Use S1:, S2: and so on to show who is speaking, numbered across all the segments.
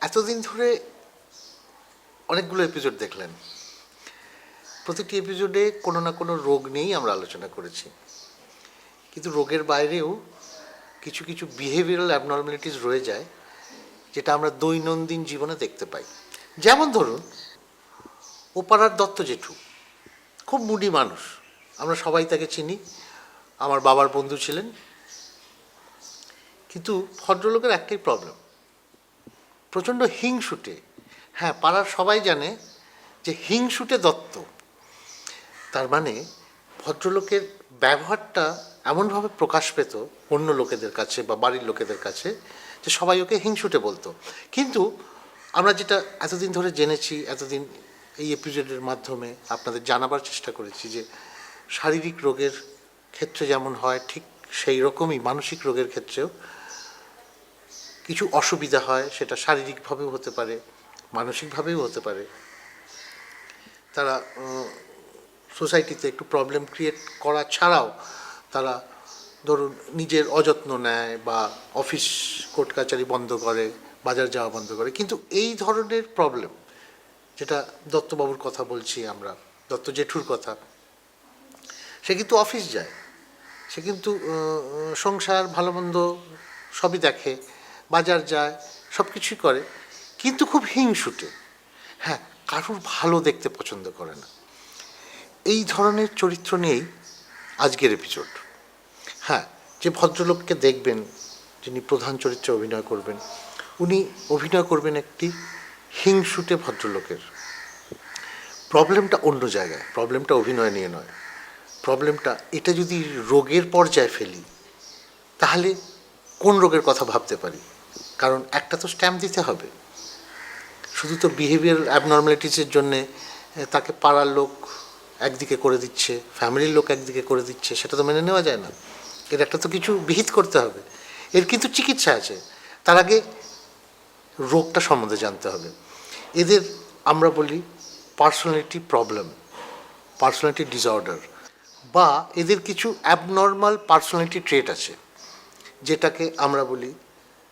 S1: এতদিন ধরে অনেকগুলো এপিসোড দেখলেন। প্রতিটি এপিসোডে কোনো না কোনো রোগ নিয়েই আমরা আলোচনা করেছি। কিন্তু রোগের বাইরেও কিছু কিছু বিহেভিয়ারাল অ্যাবনর্মালিটিস রয়ে যায়, যেটা আমরা দৈনন্দিন জীবনে দেখতে পাই। যেমন ধরুন, ওপাড়ার দত্ত জেঠু, খুব মুডি মানুষ। আমরা সবাই তাকে চিনি, আমার বাবার বন্ধু ছিলেন। কিন্তু ভদ্রলোকের একটাই প্রবলেম প্রচণ্ড হিংসুটে। হ্যাঁ পাড়ার সবাই জানে যে হিংসুটে দত্ত। তার মানে ভদ্রলোকের ব্যবহারটা এমনভাবে প্রকাশ পেত অন্য লোকেদের কাছে বা বাড়ির লোকেদের কাছে যে সবাই ওকে হিংসুটে বলতো। কিন্তু আমরা যেটা এতদিন ধরে জেনেছি, এতদিন এই এপিসোডের মাধ্যমে আপনাদের জানাবার চেষ্টা করেছি যে শারীরিক রোগের ক্ষেত্রে যেমন হয়, ঠিক সেই রকমই মানসিক রোগের ক্ষেত্রেও কিছু অসুবিধা হয়, সেটা শারীরিকভাবেও হতে পারে, মানসিকভাবেও হতে পারে। তারা সোসাইটিতে একটু প্রবলেম ক্রিয়েট করা ছাড়াও তারা ধরুন নিজের অযত্ন নেয় বা অফিস কোর্ট কাচারি বন্ধ করে, বাজার যাওয়া বন্ধ করে। কিন্তু এই ধরনের প্রবলেম, যেটা দত্তবাবুর কথা বলছি আমরা, দত্ত জেঠুর কথা, সে কিন্তু অফিস যায়। সে কিন্তু সংসার, ভালো মন্দ সবই দেখে। বাজার যায় সব কিছুই করে, কিন্তু খুব হিংসুটে। হ্যাঁ কারুর ভালো দেখতে পছন্দ করে না। এই ধরনের চরিত্র নিয়েই আজকের এপিসোড হ্যাঁ যে ভদ্রলোককে দেখবেন, যিনি প্রধান চরিত্রে অভিনয় করবেন, উনি অভিনয় করবেন একটি হিংসুটে ভদ্রলোকের। প্রবলেমটা অন্য জায়গায়, প্রবলেমটা অভিনয় নিয়ে নয়। প্রবলেমটা, এটা যদি রোগের পর্যায়ে ফেলি, তাহলে কোন রোগের কথা ভাবতে পারি? কারণ একটা তো স্ট্যাম্প দিতে হবে। শুধু তো বিহেভিয়ার অ্যাবনর্মালিটিসের জন্যে তাকে পাড়ার লোক একদিকে করে দিচ্ছে ফ্যামিলির লোক একদিকে করে দিচ্ছে, সেটা তো মেনে নেওয়া যায় না। এর একটা তো কিছু বিহিত করতে হবে। এর কিন্তু চিকিৎসা আছে। তার আগে রোগটা সম্বন্ধে জানতে হবে। এদের আমরা বলি পার্সোনালিটি প্রবলেম পার্সোনালিটি ডিসঅর্ডার বা এদের কিছু অ্যাবনর্মাল পার্সোনালিটি ট্রেট আছে, যেটাকে আমরা বলি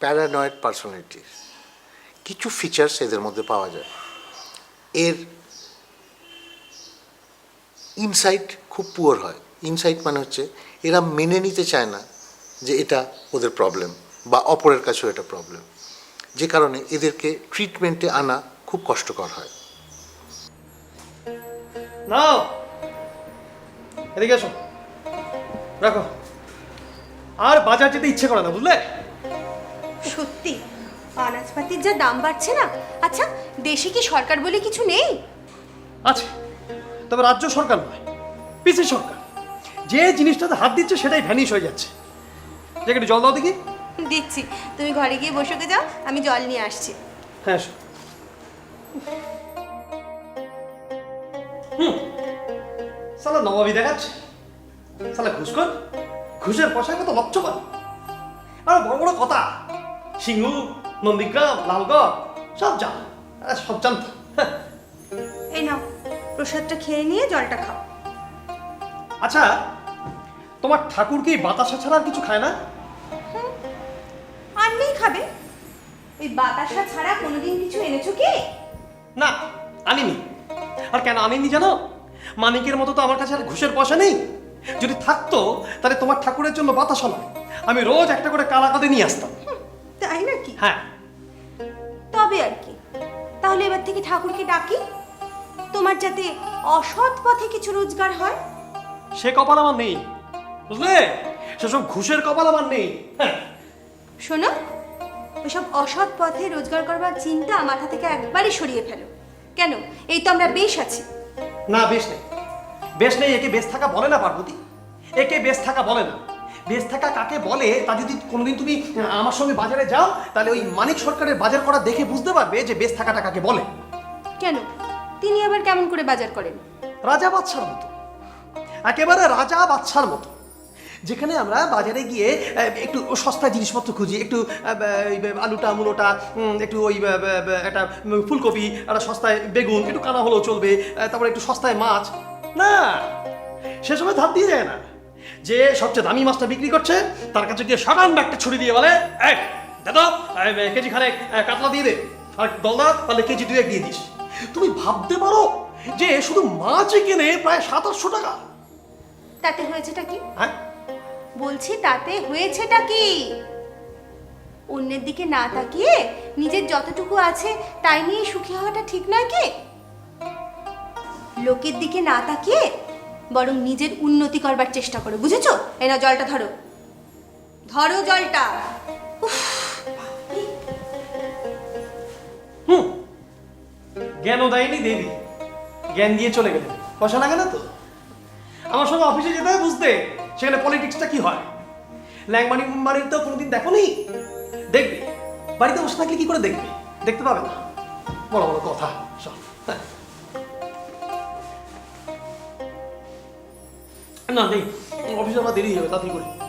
S1: প্যারানয়েড পার্সোনালিটি কিছু ফিচার্স এদের মধ্যে পাওয়া যায়। এর ইনসাইট খুব পুয়ার হয়। ইনসাইট মানে হচ্ছে, এরা মেনে নিতে চায় না যে এটা ওদের প্রবলেম বা অপরের কাছেও এটা প্রবলেম যে কারণে এদেরকে ট্রিটমেন্টে আনা খুব কষ্টকর হয়।
S2: নাও! এদিকে এসো। রাখো। আর বাজার যেতে ইচ্ছে করে না, বুঝলে?
S3: সত্যি? আনাজপাতির যা দাম বাড়ছে না? আচ্ছা দেশে কি সরকার বলে কিছু নেই?
S2: আছে। তবে রাজ্য সরকার নয় পিসি সরকার। যে জিনিসটাতে হাত দিচ্ছে সেটাই ভ্যানিশ হয়ে যাচ্ছে। দেখে জল দাও দেখি?
S3: দিচ্ছি। তুমি ঘরে গিয়ে বসে যাও আমি জল নিয়ে আসছি।
S2: হ্যাঁ হুম। সালা নবাবি দেখাচ্ছে। সালা ঘুষ কর ঘুষের পয়সায় কত লক্ষ পান আর বড় বড় কথা। সিংহু নন্দীগ্রাম লালগড় সব জান সব জানতাম হ্যাঁ।
S3: এই নাও প্রসাদটা খেয়ে নিয়ে জলটা খাও।
S2: আচ্ছা তোমার ঠাকুর কি বাতাসা ছাড়া আর কিছু খায় না?
S3: আর নেই খাবে। ওই বাতাসা ছাড়া কোনোদিন কিছু এনেছো কি?
S2: না আনিনি। আর কেন আনিনি জানো? মানিকের মতো তো আমার কাছে আর ঘুষের পয়সা নেই। যদি থাকতো তাহলে তোমার ঠাকুরের জন্য বাতাসা নয়। আমি রোজ একটা করে কালা কাঁদে নিয়ে আসতাম।
S3: তাই নাকি?
S2: হ্যাঁ।
S3: তবে আর কি। তাহলে এবার থেকে ঠাকুরকে ডাকি। তোমার যাতে অসৎ পথে কিছু রোজগার হয়।
S2: সে কপাল আমার নেই। বুঝলে? সেসব ঘুষের কপাল আমার নেই। হ্যাঁ।
S3: শোনো ওইসব অসৎ পথে রোজগার করবার চিন্তা মাথা থেকে একবারই সরিয়ে ফেলো। কেন? এই তো আমরা বেশ আছি।
S2: না বেশ নেই। বেশ নেই একে বেশ থাকা বলে না পার্বতী। একে বেশ থাকা বলে না। বেশ থাকা কাকে বলে তা যদি কোনোদিন তুমি আমার সঙ্গে বাজারে যাও তাহলে ওই মানিক সরকারের বাজার করা দেখে বুঝতে পারবে যে বেশ থাকাটা কাকে বলে।
S3: কেন? তিনি আবার কেমন করে বাজার করেন?
S2: রাজা বাদশার মতো। একেবারে রাজা বাদশার মতো। যেখানে আমরা বাজারে গিয়ে একটু সস্তা জিনিসপত্র খুঁজি একটু আলুটা মূলোটা একটু ওই একটা ফুলকপি একটা সস্তায় বেগুন একটু কানা হলেও চলবে তারপরে একটু সস্তায় মাছ। না সে সময় ধার দিয়ে যায় না। যে সবচেয়ে দামি মাছটা বিক্রি করছে তার কাছে গিয়ে সাধারণ একটা ছুরি দিয়ে বলে এই দাদা কেজি খানে কাতলা দিয়ে দে। আর ডলার তাহলে কেজি দুই এক দিয়ে দিস। তুমি ভাবতে পারো যে শুধু মাছ কিনে প্রায় সাত আটশো টাকা?
S3: তাতে হয়েছেটা কি?
S2: হ্যাঁ?
S3: বলছি তাতে হয়েছেটা কি? অন্যের দিকে না তাকিয়ে নিজের যতটুকু আছে তাই নিয়ে সুখী হওয়াটা ঠিক নয় কি? লোকের দিকে না তাকিয়ে বরং নিজের উন্নতি করবার চেষ্টা করো, বুঝেছ? এই না জলটা ধরো। ধরো জলটা।
S2: হুম। জ্ঞানও দেয়নি দেবী জ্ঞান দিয়ে চলে গেলেন। পয়সা লাগে না তো? আমার সঙ্গে অফিসে যেতে হয় বুঝতে, সেখানে পলিটিক্সটা কি হয়? ল্যাংমানি মানির তো কোনোদিন দেখো নি? দেখবে। বাড়িতে বসে থাকলে কি করে দেখবে? দেখতে পাবে না। বড় বড় কথা, সব। না নেই। অফিসে আমার দেরি হবে তাড়াতাড়ি করি।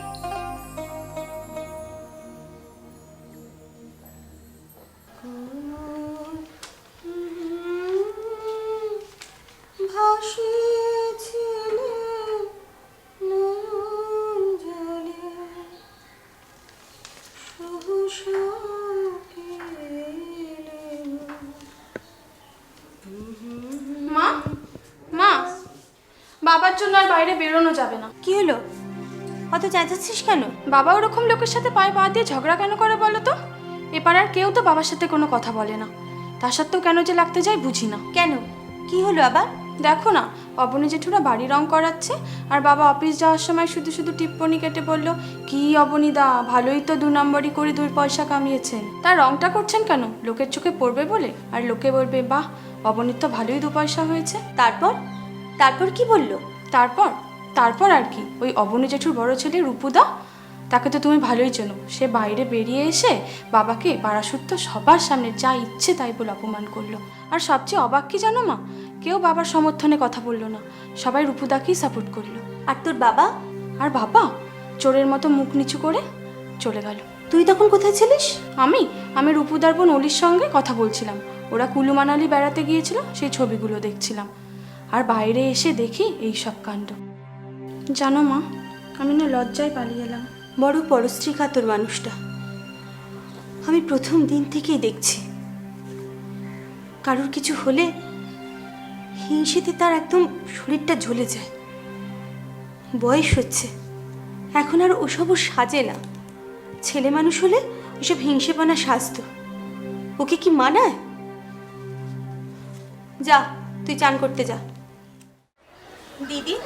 S3: চেঁচাচ্ছিস কেন?
S4: বাবা ওরকম লোকের সাথে পায়ে পা দিয়ে ঝগড়া কেন করে বলো তো? এপার আর কেউ তো বাবার সাথে কোনো কথা বলে না। তা সত্ত্বেও কেন যে লাগতে যায় বুঝি না।
S3: কেন? কি হলো আবার?
S4: দেখো না অবনী জেঠুরা বাড়ি রং করাচ্ছে আর বাবা অফিস যাওয়ার সময় শুধু শুধু টিপ্পনি কেটে বলল কি অবনীদা ভালোই তো দু নম্বরই করে দুই পয়সা কামিয়েছেন। তার রংটা করছেন কেন? লোকের চোখে পড়বে বলে? আর লোকে বলবে বাহ অবনীর তো ভালোই দু পয়সা হয়েছে।
S3: তারপর? তারপর কি বলল?
S4: তারপর তারপর আর কি ওই অবনী জেঠুর বড় ছেলে রূপুদা তাকে তো তুমি ভালোই চেনো। সে বাইরে বেরিয়ে এসে বাবাকে পাড়াসুত্ত সবার সামনে যা ইচ্ছে তাই বলে অপমান করল। আর সবচেয়ে অবাক কি জানো মা? কেউ বাবার সমর্থনে কথা বলল না। সবাই রূপুদাকেই সাপোর্ট করল।
S3: আর তোর বাবা?
S4: আর বাবা? চোরের মতো মুখ নিচু করে চলে গেল।
S3: তুই তখন কোথায় ছিলিস?
S4: আমি? আমি রূপুদার বোন অলির সঙ্গে কথা বলছিলাম। ওরা কুলু মানালি বেড়াতে গিয়েছিল সেই ছবিগুলো দেখছিলাম। আর বাইরে এসে দেখি এই সব কাণ্ড। জানো মা আমি না লজ্জায় পালিয়ে এলাম।
S3: বড় পরশ্রী কাতর মানুষটা। আমি প্রথম দিন থেকেই দেখছি। কারোর কিছু হলে হিংসেতে তার একদম শরীরটা জ্বলে যায়। বয়স হচ্ছে এখন আর ওসবও সাজে না। ছেলে মানুষ হলে ওসব হিংসেপনা সাজতো। ওকে কি মানায়? যা তুই চান করতে যা। দিদি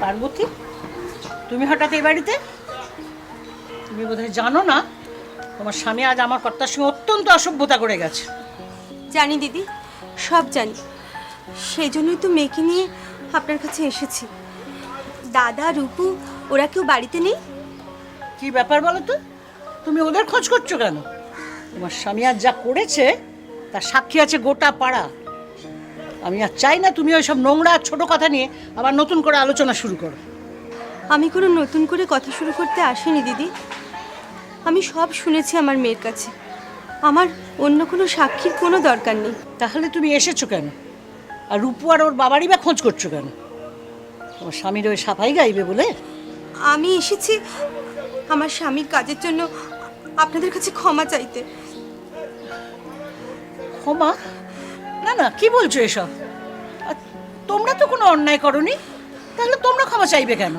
S5: পার্বতী তুমি হঠাৎ এই বাড়িতে? তুমি বোধহয় জানো না তোমার স্বামী আজ আমার কর্তার সঙ্গে অত্যন্ত অসভ্যতা করে গেছে।
S3: জানি দিদি সব জানি। সেই জন্যই তো মেয়েকে নিয়ে আপনার কাছে এসেছি। দাদা রূপু ওরা কেউ বাড়িতে নেই?
S5: কি ব্যাপার বলো তো? তুমি ওদের খোঁজ করছ কেন? তোমার স্বামী আজ যা করেছে তার সাক্ষী আছে গোটা পাড়া। আমি আর চাই না তুমি ওইসব নোংরা ছোট কথা নিয়ে আবার নতুন করে আলোচনা শুরু করো।
S3: আমি কোনো নতুন করে কথা শুরু করতে আসিনি দিদি। আমি সব শুনেছি আমার মেয়ের কাছে। আমার অন্য কোনো সাক্ষীর কোনো দরকার নেই।
S5: তাহলে তুমি এসেছ কেন? আর রূপু আর ওর বাবারই বা খোঁজ করছ কেন? তোমার স্বামীর ওই সাফাই গাইবে বলে?
S3: আমি এসেছি আমার স্বামীর কাজের জন্য আপনাদের কাছে ক্ষমা চাইতে।
S5: ক্ষমা? না না, কি বলছো এসব? তোমরা তো কোনো অন্যায় করনি, তাহলে তোমরা ক্ষমা চাইবে কেন?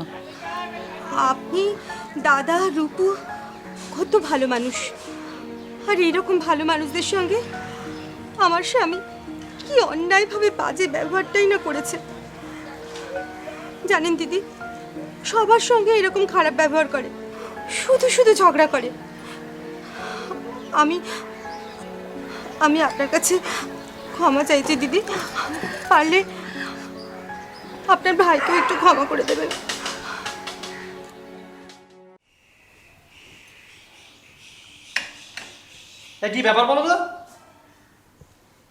S3: আপনি দাদা, রূপু, কত ভালো মানুষ। আর এইরকম ভালো মানুষদের সঙ্গে আমার স্বামী কি অন্যায়ভাবে বাজে ব্যবহারটাই না করেছে। জানেন দিদি, সবার সঙ্গে এরকম খারাপ ব্যবহার করে, শুধু শুধু ঝগড়া করে। আমি আমি আপনার কাছে ক্ষমা চাইছি দিদি। পারলে আপনার ভাইকেও একটু ক্ষমা করে দেবেন।
S2: কি ব্যাপার বলো তো?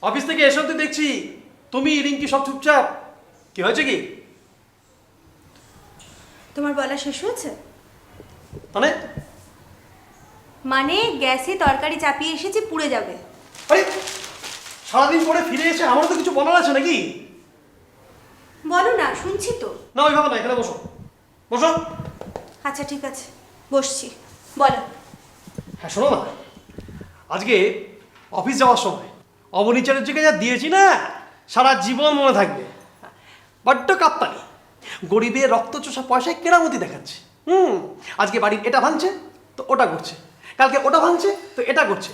S2: অফিস থেকে এসব তো দেখছি তুমি রিঙ্কি সব চুপচাপ। কি হয়েছে কি?
S3: তোমার বলা শেষ হয়েছে?
S2: মানে?
S3: মানে গ্যাসে তরকারি চাপিয়ে এসেছি পুড়ে যাবে।
S2: আরে সারাদিন পরে ফিরে এসে আমারও তো কিছু বলার আছে নাকি?
S3: বলো না শুনছি তো।
S2: না ওইভাবে না এখানে বসো। বসো।
S3: আচ্ছা ঠিক আছে বসছি। বলো।
S2: হ্যাঁ শোনো না। আজকে অফিস যাওয়ার সময় অবনী চ্যাটার্জিকে যা দিয়েছি না সারা জীবন মনে থাকবে। বড্ড কাপ্তানি। গরিবের রক্তচোষা পয়সায় কেরামতি দেখাচ্ছে। হুম আজকে বাড়ির এটা ভাঙছে তো ওটা করছে। কালকে ওটা ভাঙছে তো এটা করছে।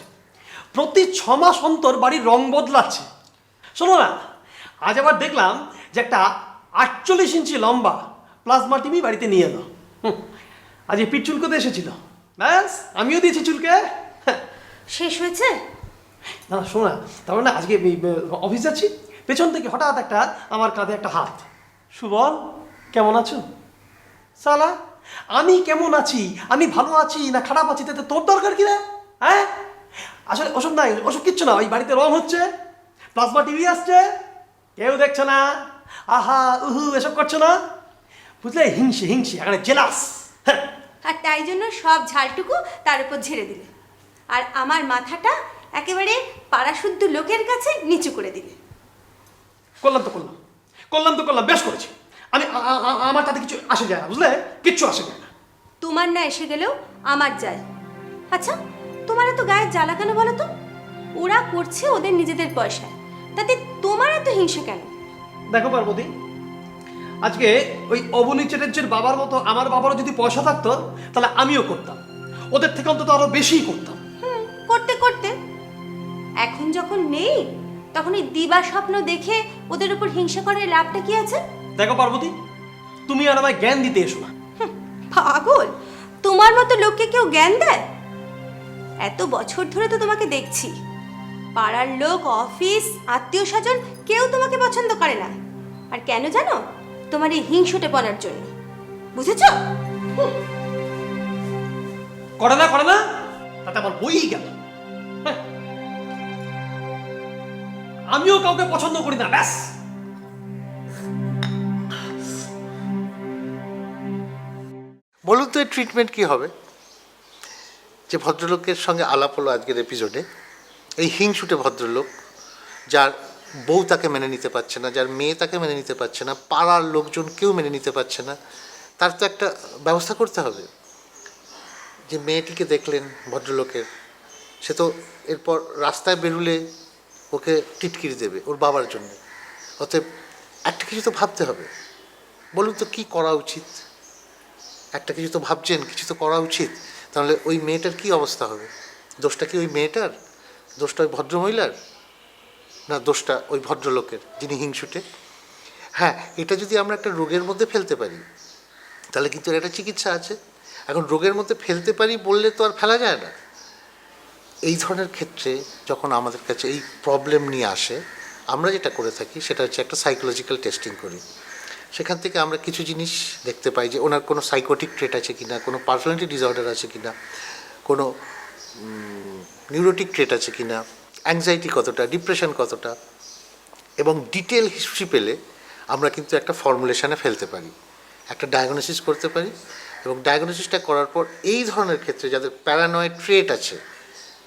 S2: প্রতি ছ মাস অন্তর বাড়ির রং বদলাচ্ছে। শোনো না আজ আবার দেখলাম যে একটা আটচল্লিশ ইঞ্চি লম্বা প্লাজমা টিভি বাড়িতে নিয়ে এলো। আজ এই পিঠ চুলকোতে এসেছিল। ব্যাস আমিও দিয়েছি চুলকে। হ্যাঁ।
S3: শেষ হয়েছে?
S2: না না, শোনো না তার মানে আজকে অফিস যাচ্ছি পেছন থেকে হঠাৎ একটা আমার কাঁধে একটা হাত। সুবল কেমন আছো? সালা আমি কেমন আছি? আমি ভালো আছি না খারাপ আছি? তাতে তোর দরকার কি রে? হ্যাঁ? আসলে ওসব নাই ওসব কিচ্ছু না ওই বাড়িতে রং হচ্ছে প্লাজমা টিভি আসছে কেউ দেখছে না আহা উহু এসব করছ না। বুঝলে হিংসে হিংসে এখানে জেলাস হ্যাঁ।
S3: আর তাই জন্য সব ঝালটুকু তার উপর ঝেড়ে দিলে। আর আমার মাথাটা একেবারে পাড়াশুদ্ধ লোকের কাছে নিচু করে দিলে।
S2: করলাম তো করলাম করলাম তো করলাম বেশ করেছি। আমি আমার তাতে কিছু আসে যায় না বুঝলে? কিচ্ছু আসে যায় না।
S3: তোমার না এসে গেলেও আমার যায়। আচ্ছা তোমার এত গায়ের জ্বালা কেন বলো তো? ওরা করছে ওদের নিজেদের পয়সায় তাতে তোমার এত হিংসা কেন?
S2: দেখো পার্বতী আজকে ওই অবনী চ্যাটার্জির বাবার মতো আমার বাবারও যদি পয়সা থাকতো তাহলে আমিও করতাম। ওদের থেকে অন্তত আরও বেশিই করতাম।
S3: হুম করতে করতে। এখন যখন নেই তখন এই দিবা স্বপ্ন দেখে ওদের উপর হিংসা করার লাভটা কি আছে?
S2: দেখো পার্বতী তুমি আর আমায় জ্ঞান দিতে এসো না।
S3: পাগল। তোমার মতো লোককে কেউ জ্ঞান দেয়? এত বছর ধরে তো তোমাকে দেখছি। পাড়ার লোক অফিস আত্মীয় স্বজন কেউ তোমাকে পছন্দ করে না। আর কেন জানো? তোমার এই হিংসুটে পড়ার জন্য। বুঝেছ?
S2: করে না করে না। তাতে আমার বই গেল। হ্যাঁ। আমিও কাউকে পছন্দ করি না ব্যাস।
S1: বলুন তো ট্রিটমেন্ট কী হবে? যে ভদ্রলোকের সঙ্গে আলাপ হলো আজকের এপিসোডে এই হিংসুটে ভদ্রলোক, যার বউ তাকে মেনে নিতে পারছে না, যার মেয়ে তাকে মেনে নিতে পারছে না, পাড়ার লোকজন কেউ মেনে নিতে পারছে না, তার তো একটা ব্যবস্থা করতে হবে। যে মেয়েটিকে দেখলেন ভদ্রলোকের, সে তো এরপর রাস্তায় বেরুলে ওকে টিটকিরি দেবে ওর বাবার জন্য। অতএব একটা কিছু তো ভাবতে হবে। বলুন তো কী করা উচিত? একটা কিছু তো ভাবছেন, কিছু তো করা উচিত। তাহলে ওই মেয়েটার কি অবস্থা হবে? দোষটা কি ওই মেয়েটার? দোষটা ওই ভদ্রমহিলার? না, দোষটা ওই ভদ্রলোকের, যিনি হিংসুটে? হ্যাঁ এটা যদি আমরা একটা রোগের মধ্যে ফেলতে পারি, তাহলে কিন্তু এর একটা চিকিৎসা আছে। এখন রোগের মধ্যে ফেলতে পারি বললে তো আর ফেলা যায় না। এই ধরনের ক্ষেত্রে যখন আমাদের কাছে এই প্রবলেম নিয়ে আসে, আমরা যেটা করে থাকি, সেটা হচ্ছে একটা সাইকোলজিক্যাল টেস্টিং করি। সেখান থেকে আমরা কিছু জিনিস দেখতে পাই যে ওনার কোনো সাইকোটিক ট্রেট আছে কিনা, কোনো পার্সোনালিটি ডিসঅর্ডার আছে কিনা, কোনো নিউরোটিক ট্রেট আছে কিনা অ্যাংজাইটি কতটা ডিপ্রেশন কতটা, এবং ডিটেল হিস্ট্রি পেলে আমরা কিন্তু একটা ফর্মুলেশানে ফেলতে পারি, একটা ডায়াগনোসিস করতে পারি, এবং ডায়াগনোসিসটা করার পর এই ধরনের ক্ষেত্রে যাদের প্যারানয়েড ট্রেট আছে,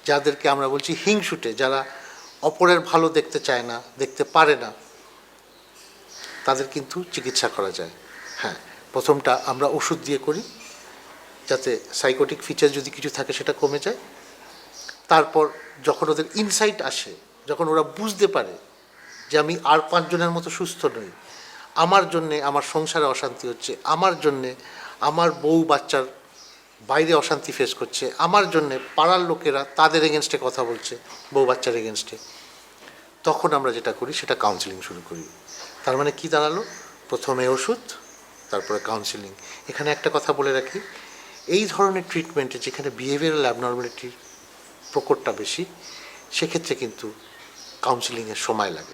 S1: যাদেরকে আমরা বলছি হিংসুটে, যারা অপরের ভালো দেখতে চায় না, দেখতে পারে না তাদের কিন্তু চিকিৎসা করা যায়। হ্যাঁ প্রথমটা আমরা ওষুধ দিয়ে করি, যাতে সাইকোটিক ফিচার যদি কিছু থাকে সেটা কমে যায়। তারপর যখন ওদের ইনসাইট আসে, যখন ওরা বুঝতে পারে যে আমি আর পাঁচজনের মতো সুস্থ নই, আমার জন্যে আমার সংসারে অশান্তি হচ্ছে, আমার জন্যে আমার বউ বাচ্চার বাইরে অশান্তি ফেস করছে, আমার জন্যে পাড়ার লোকেরা তাদের এগেনস্টে কথা বলছে, বউ বাচ্চার এগেনস্টে তখন আমরা যেটা করি, সেটা কাউন্সিলিং শুরু করি। তার মানে কি দাঁড়াল প্রথমে ওষুধ, তারপরে কাউন্সিলিং এখানে একটা কথা বলে রাখি, এই ধরনের ট্রিটমেন্টে যেখানে বিহেভিয়ারাল অ্যাবনর্মালিটির প্রকটটা বেশি, সেক্ষেত্রে কিন্তু কাউন্সিলিংয়ের সময় লাগে।